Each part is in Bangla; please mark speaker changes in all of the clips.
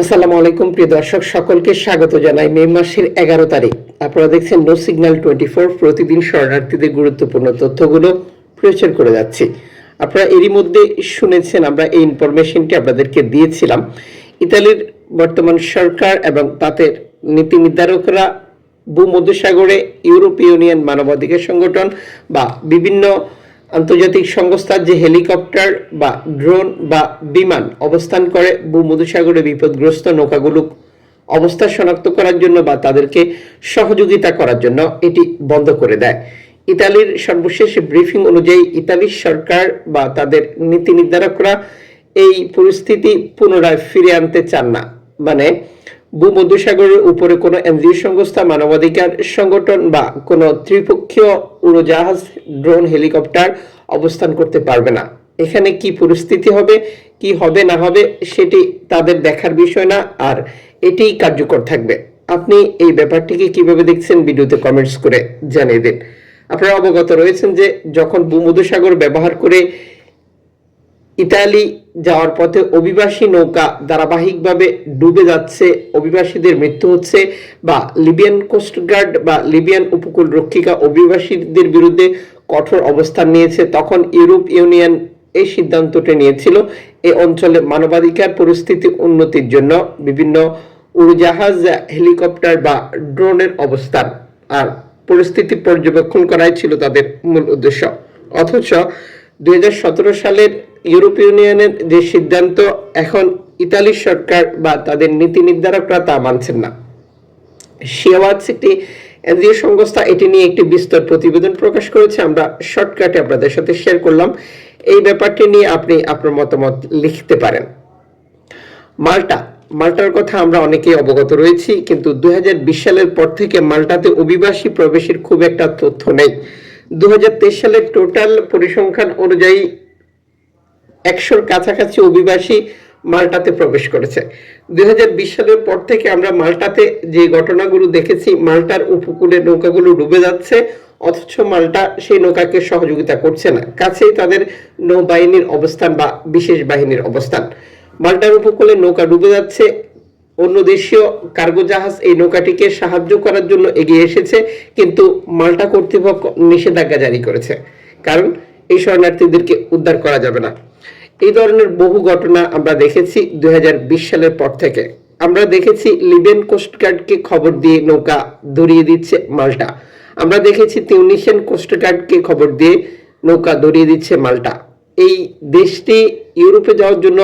Speaker 1: আসসালামু আলাইকুম, প্রিয় দর্শক, সকলকে স্বাগত জানাই মে মাসের এগারো তারিখ। আপনারা দেখছেন নো সিগন্যাল টোয়েন্টি ফোর প্রতিদিন শরণার্থীদের গুরুত্বপূর্ণ তথ্যগুলো প্রচার করে যাচ্ছি। আপনারা এরই মধ্যে শুনেছেন, আমরা এই ইনফরমেশনটি আপনাদেরকে দিয়েছিলাম। ইতালির বর্তমান সরকার এবং তাদের নীতি নির্ধারকরা ভূমধ্যসাগরে ইউরোপীয় ইউনিয়ন মানবাধিকার সংগঠন বা বিভিন্ন আন্তর্জাতিক সংস্থার যে হেলিকপ্টার বা ড্রোন বা বিমান অবস্থান করে ভূমধুসাগরে বিপদগ্রস্ত নৌকাগুলো অবস্থা শনাক্ত করার জন্য বা তাদেরকে সহযোগিতা করার জন্য এটি বন্ধ করে দেয়। ইতালির সর্বশেষ ব্রিফিং অনুযায়ী ইতালির সরকার বা তাদের নীতি নির্ধারকরা এই পরিস্থিতি পুনরায় ফিরে আনতে চান না। মানে ভূমধ্যসাগরের উপরে কোনো এনজিও সংস্থা, মানবাধিকার সংগঠন বা কোনো ত্রিপক্ষীয় উড়োজাহাজ, ড্রোন, হেলিকপ্টার অবস্থান করতে পারবে না। এখানে কি পরিস্থিতি হবে, কি হবে, না হবে, সেটি তাদের দেখার বিষয় না, আর এটিই কার্যকর থাকবে। আপনি এই ব্যাপারটিকে কীভাবে দেখছেন, ভিডিওতে কমেন্টস করে জানিয়ে দিন। আপনারা অবগত রয়েছেন যে, যখন ভূমধ্যসাগর ব্যবহার করে ইতালি যাওয়ার পথে অভিবাসী নৌকা ধারাবাহিকভাবে ডুবে যাচ্ছে, অভিবাসীদের মৃত্যু হচ্ছে বা লিবিয়ান কোস্টগার্ড বা লিবিয়ান উপকূল রক্ষিকা অভিবাসীদের বিরুদ্ধে কঠোর অবস্থান নিয়েছে। তখন ইউরোপ ইউনিয়ন এই সিদ্ধান্তটি নিয়েছিল এই অঞ্চলে মানবাধিকার পরিস্থিতি উন্নতির জন্য, বিভিন্ন উড়োজাহাজ, হেলিকপ্টার বা ড্রোনের অবস্থান আর পরিস্থিতি পর্যবেক্ষণ করাই ছিল তাদের মূল উদ্দেশ্য। অথচ দুই হাজার সতেরো সালের ইউরোপ ইউনিয়নের যে সিদ্ধান্ত, এখন ইতালি সরকার বা তাদের নীতি নির্ধারকরা তা মানছেন না। শিয়াওয়াজ একটি এনজিও সংস্থা এটি নিয়ে একটি বিস্তর প্রতিবেদন প্রকাশ করেছে। আমরা শর্টকাটে আপনাদের সাথে শেয়ার করলাম। এই ব্যাপারটি নিয়ে আপনি আপনার মতামত লিখতে পারেন। মাল্টা, মাল্টার কথা আমরা অনেকেই অবগত রয়েছি, কিন্তু দুই হাজার বিশ সালের পর থেকে মাল্টাতে অভিবাসী প্রবেশের খুব একটা তথ্য নেই। দু সালের টোটাল পরিসংখ্যান অনুযায়ী একশোর কাছাকাছি অভিবাসী মাল্টাতে প্রবেশ করেছে। দু হাজার বিশ সালের পর থেকে আমরা মাল্টাতে যে ঘটনাগুলো দেখেছি, মাল্টার উপকূলে নৌকাগুলো ডুবে যাচ্ছে, অথচ মাল্টা সেই নৌকাকে সহযোগিতা করছে না। কাছেই তাদের নৌবাহিনীর অবস্থান বা বিশেষ বাহিনীর অবস্থান। মাল্টার উপকূলে নৌকা ডুবে যাচ্ছে অন্য দেশীয় কার্গো জাহাজ এই নৌকাটিকে সাহায্য করার জন্য এগিয়ে এসেছে, কিন্তু মাল্টা কর্তৃপক্ষ নিষেধাজ্ঞা জারি করেছে। কারণ এই শরণার্থীদেরকে উদ্ধার করা যাবে না। এই ধরনের বহু ঘটনা আমরা দেখেছি দুই সালের পর থেকে। আমরা দেখেছি লিবিয়ান কোস্টগার্ডকে খবর দিয়ে নৌকা ধরিয়ে দিচ্ছে মাল্টা। আমরা দেখেছি তিউনিশিয়ান কোস্টগার্ডকে খবর দিয়ে নৌকা ধরিয়ে দিচ্ছে মাল্টা। এই দেশটি ইউরোপে যাওয়ার জন্য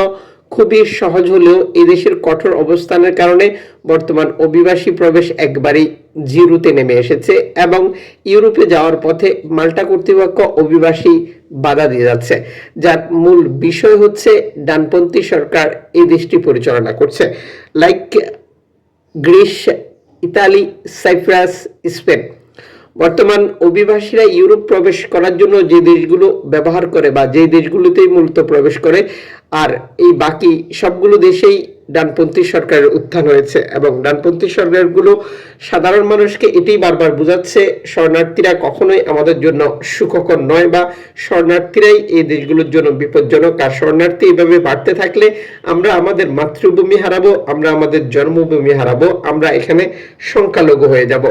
Speaker 1: খুবই সহজ হলেও এই দেশের কঠোর অবস্থানের কারণে বর্তমান অভিবাসী প্রবেশ একবারেই জিরোতে নেমে এসেছে এবং ইউরোপে যাওয়ার পথে মাল্টা কর্তৃপক্ষ অভিবাসী বাধা দিয়ে যাচ্ছে। যার মূল বিষয় হচ্ছে ডানপন্থী সরকার এই দেশটি পরিচালনা করছে। Like Greece, Italy, Cyprus, Spain. বর্তমান অভিবাসীরা ইউরোপ প্রবেশ করার জন্য যে দেশগুলো ব্যবহার করে বা যে দেশগুলোতেই মূলত প্রবেশ করে, আর এই বাকি সবগুলো দেশেই ডানপন্থী সরকারের উত্থান হয়েছে এবং ডানপন্থী সরকারগুলো সাধারণ মানুষকে এটাই বারবার বোঝাচ্ছে, শরণার্থীরা কখনোই আমাদের জন্য সুখকর নয় বা শরণার্থীরাই এই দেশগুলোর জন্য বিপজ্জনক। আর শরণার্থী এভাবে বাড়তে থাকলে আমরা আমাদের মাতৃভূমি হারাবো, আমরা আমাদের জন্মভূমি হারাবো, আমরা এখানে সংখ্যালঘু হয়ে যাব।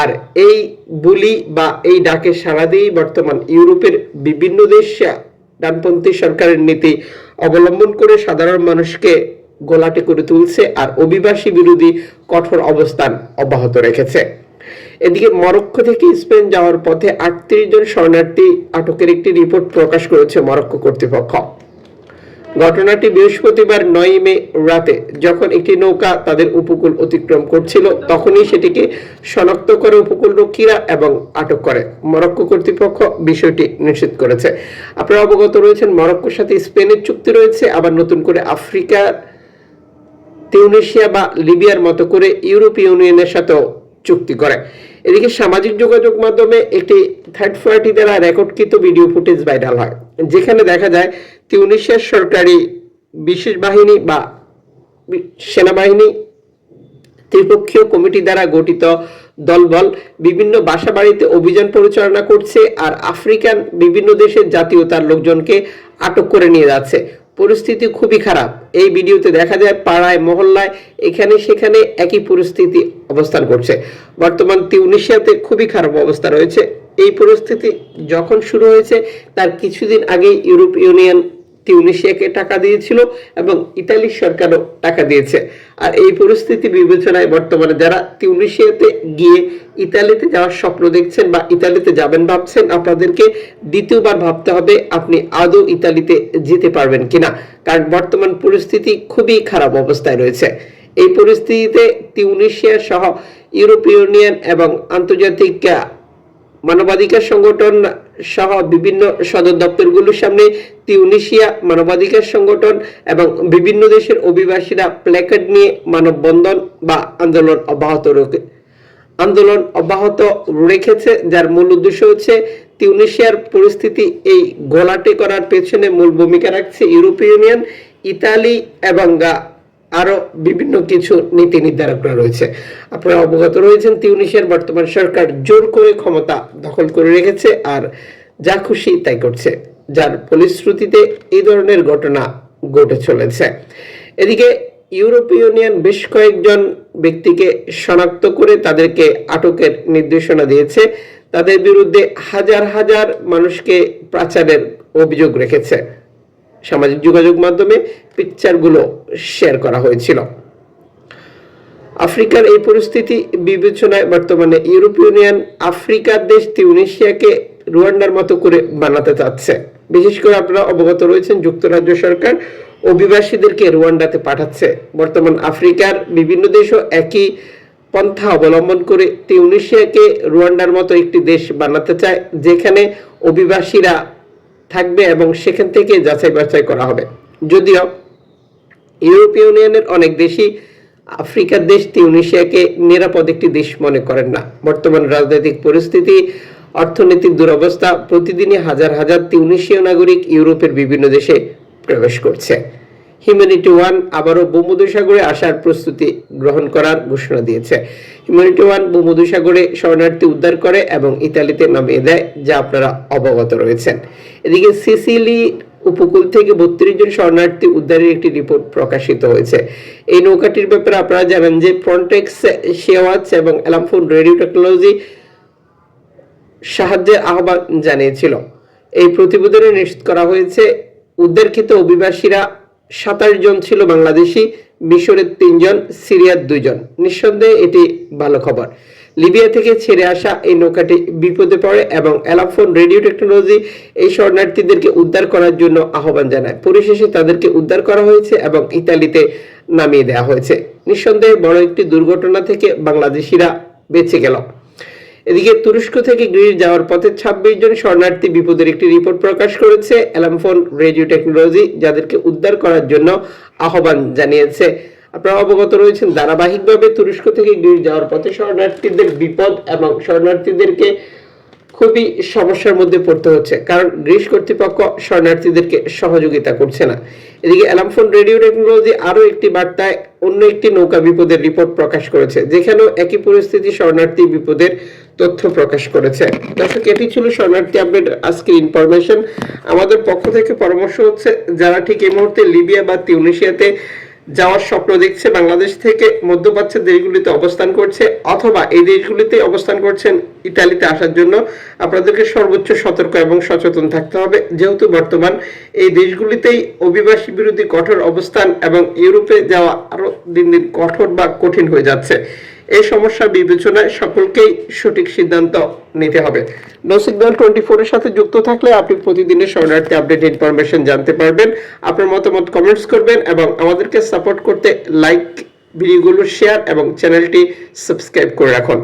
Speaker 1: আর এই বুলি বা এই ডাকে সাড়া দিয়েই বর্তমান ইউরোপের বিভিন্ন দেশ ডানপন্থী সরকারের নীতি অবলম্বন করে সাধারণ মানুষকে গোলাটে করে তুলছে আর অভিবাসী বিরোধী কঠোর অবস্থান অব্যাহত রেখেছে। এদিকে মরক্কো থেকে স্পেন যাওয়ার পথে আটত্রিশ জন শরণার্থী আটকের একটি রিপোর্ট প্রকাশ করেছে মরক্কো কর্তৃপক্ষ। ঘটনাটি বৃহস্পতিবার নয় মে রাতে যখন একটি নৌকা তাদের উপকূল অতিক্রম করছিল, তখনই সেটিকে শনাক্ত করে উপকূল রক্ষীরা এবং আটক করে। মরক্কো কর্তৃপক্ষ বিষয়টি নিশ্চিত করেছে। আপনারা অবগত রয়েছেন, মরক্কোর সাথে স্পেনের চুক্তি রয়েছে, আবার নতুন করে আফ্রিকার তিউনেশিয়া বা লিবিয়ার মতো করে ইউরোপীয় ইউনিয়নের সাথেও চুক্তি করে। এদিকে সামাজিক যোগাযোগ মাধ্যমে একটি থার্ড পার্টি দ্বারা রেকর্ডকৃত ভিডিও ফুটেজ ভাইরাল হয়, যেখানে দেখা যায় তিউনিশিয়ার সরকারি বিশেষ বাহিনী বা সেনাবাহিনী, ত্রিপক্ষীয় কমিটি দ্বারা গঠিত দলবল বিভিন্ন বাসা বাড়িতে অভিযান পরিচালনা করছে আর আফ্রিকান বিভিন্ন দেশের জাতীয়তার লোকজনকে আটক করে নিয়ে যাচ্ছে। পরিস্থিতি খুবই খারাপ। এই ভিডিওতে দেখা যায় পাড়ায়, মহল্লায়, এখানে সেখানে একই পরিস্থিতি অবস্থান করছে। বর্তমান তিউনিশিয়াতে খুবই খারাপ অবস্থা রয়েছে। এই পরিস্থিতি যখন শুরু হয়েছে, তার কিছুদিন আগে ইউরোপ ইউনিয়ন তিউনিশিয়াকে টাকা দিয়েছিল এবং ইতালির সরকারও টাকা দিয়েছে। আর এই পরিস্থিতি বিবেচনায় বর্তমানে যারা তিউনিশিয়াতে গিয়ে ইতালিতে যাওয়ার স্বপ্ন দেখছেন বা ইতালিতে যাবেন ভাবছেন, আপনাদেরকে দ্বিতীয়বার ভাবতে হবে আপনি আদৌ ইতালিতে যেতে পারবেন কিনা। কারণ বর্তমান পরিস্থিতি খুবই খারাপ অবস্থায় রয়েছে। এই পরিস্থিতিতে তিউনিশিয়া সহ ইউরোপীয় ইউনিয়ন এবং আন্তর্জাতিক মানবাধিকার সংগঠন সহ বিভিন্ন সদর দপ্তরগুলোর সামনে তিউনিশিয়া মানবাধিকার সংগঠন এবং বিভিন্ন দেশের অভিবাসীরা প্ল্যাকার্ড নিয়ে মানববন্ধন বা আন্দোলন অব্যাহত রেখে আন্দোলন অব্যাহত রেখেছে, যার মূল উদ্দেশ্য হচ্ছে তিউনিশিয়ার পরিস্থিতি এই গোলাটে করার পেছনে মূল ভূমিকা রাখছে ইউরোপীয় ইউনিয়ন, ইতালি এবং আরও বিভিন্ন কিছু নীতি নির্ধারকরা রয়েছে। আপনারা অবগত রয়েছেন তিউনিশিয়ার বর্তমান সরকার জোর করে ক্ষমতা দখল করে রেখেছে আর যা খুশি তাই করছে। যার ফলশ্রুতিতে এই ধরনের ঘটনা ঘটে চলেছে। এদিকে ইউরোপীয় ইউনিয়ন বেশ কয়েকজন ব্যক্তিকে শনাক্ত করে তাদেরকে আটকের নির্দেশনা দিয়েছে। তাদের বিরুদ্ধে হাজার হাজার মানুষকে পাচারের অভিযোগ রেখেছে। সামাজিক যোগাযোগ মাধ্যমে পিকচারগুলো শেয়ার করা হয়েছিল। আফ্রিকার এই পরিস্থিতি বিবেচনায় বর্তমানে ইউরোপীয় ইউনিয়ন আফ্রিকার দেশ তিউনিশিয়াকে রুয়ান্ডার মতো করে বানাতে চাচ্ছে। বিশেষ করে আপনারা অবগত রয়েছেন, যুক্তরাজ্য সরকার অভিবাসীদেরকে রুয়ান্ডাতে পাঠাচ্ছে। বর্তমান আফ্রিকার বিভিন্ন দেশও একই পন্থা অবলম্বন করে তিউনিশিয়াকে রুয়ান্ডার মতো একটি দেশ বানাতে চায়, যেখানে অভিবাসীরা থাকবে এবং সেখান থেকে যাচাই বাছাই করা হবে। যদিও ইউরোপীয় ইউনিয়নের অনেক দেশই আফ্রিকার দেশ, তিউনিশিয়াকে নিরাপদ একটি দেশ মনে করেন না। বর্তমান রাজনৈতিক পরিস্থিতি, অর্থনৈতিক দুরবস্থা প্রতিদিনই হাজার হাজার তিউনিশীয় নাগরিক ইউরোপের বিভিন্ন দেশে প্রবেশ করছে। হিউম্যানিটি ওয়ান আবারও ভূমধ্যসাগরে আসার প্রস্তুতি গ্রহণ করার ঘোষণা দিয়েছে। হিউম্যানিটি ওয়ান ভূমধ্যসাগরে শরণার্থী উদ্ধার করে এবং ইতালিতে নামিয়ে দেয়, যা আপনারা অবগত রয়েছেন। এদিকে সিসিলি উপকূল থেকে বত্রিশ জন শরণার্থী উদ্ধারের একটি রিপোর্ট প্রকাশিত হয়েছে। এই নৌকাটির ব্যাপারে আপনারা জানেন যে ফ্রন্টেক্স শেওয়াচ এবং অ্যালামফোন রেডিও টেকনোলজি সাহায্যের আহ্বান জানিয়েছিল। এই প্রতিবেদনে নিশ্চিত করা হয়েছে, উদ্ধারকৃত অভিবাসীরা সাতাশ জন ছিল বাংলাদেশি, মিশরের তিনজন, সিরিয়ার দুইজন। নিঃসন্দেহে এটি ভালো খবর। লিবিয়া থেকে ছেড়ে আসা এই নৌকাটি বিপদে পড়ে এবং অ্যালাফোন রেডিও টেকনোলজি এই শরণার্থীদেরকে উদ্ধার করার জন্য আহ্বান জানায়। পরিশেষে তাদেরকে উদ্ধার করা হয়েছে এবং ইতালিতে নামিয়ে দেওয়া হয়েছে। নিঃসন্দেহে বড় একটি দুর্ঘটনা থেকে বাংলাদেশিরা বেঁচে গেল। এদিকে তুরস্ক থেকে গ্রিস যাওয়ার পথে ছাব্বিশ জন শরণার্থী বিপদের একটি রিপোর্ট প্রকাশ করেছে। অ্যালামফোন রেডিও টেকনোলজি যাদেরকে উদ্ধার করার জন্য আহ্বান জানিয়েছে। আপনারা অবগত রয়েছেন, ধারাবাহিকভাবে তুরস্ক থেকে গ্রিস যাওয়ার পথে শরণার্থীদের বিপদ এবং শরণার্থীদেরকে খুবই সমস্যার মধ্যে পড়তে হচ্ছে। কারণ গ্রিস কর্তৃপক্ষ শরণার্থীদেরকে সহযোগিতা করছে না। এদিকে অ্যালামফোন রেডিও টেকনোলজি আরও একটি বার্তায় অন্য একটি নৌকা বিপদের রিপোর্ট প্রকাশ করেছে, যেখানেও একই পরিস্থিতি শরণার্থী বিপদের তথ্য প্রকাশ করেছে। দর্শক, এটি ছিল শরণার্থী আপডেট। আজকের ইনফরমেশন। আমাদের পক্ষ থেকে পরামর্শ হচ্ছে, যারা ঠিক এই মুহূর্তে লিবিয়া বা তিউনিশিয়াতে যাওয়ার স্বপ্ন দেখছে বাংলাদেশ থেকে মধ্যপ্রাচ্যের দেশগুলিতে অবস্থান করছে অথবা এই দেশগুলিতে অবস্থান করছেন ইতালিতে আসার জন্য। আপনাদেরকে সর্বোচ্চ সতর্ক এবং সচেতন থাকতে হবে। যেহেতু বর্তমান এই দেশগুলিতেই অভিবাসী বিরোধী কঠোর অবস্থান এবং ইউরোপে যাওয়া আরও দিন দিন কঠোর বা কঠিন হয়ে যাচ্ছে। এই সমস্যা বিবেচনায় সকলকেই সঠিক সিদ্ধান্ত নিতে হবে। নো সিগন্যাল টোয়েন্টি ফোরের সাথে যুক্ত থাকলে আপনি প্রতিদিনের শরণার্থী আপডেট ইনফরমেশন জানতে পারবেন। আপনার মতামত কমেন্টস করবেন এবং আমাদেরকে সাপোর্ট করতে লাইক ভিডিওগুলো শেয়ার এবং চ্যানেলটি সাবস্ক্রাইব করে রাখুন।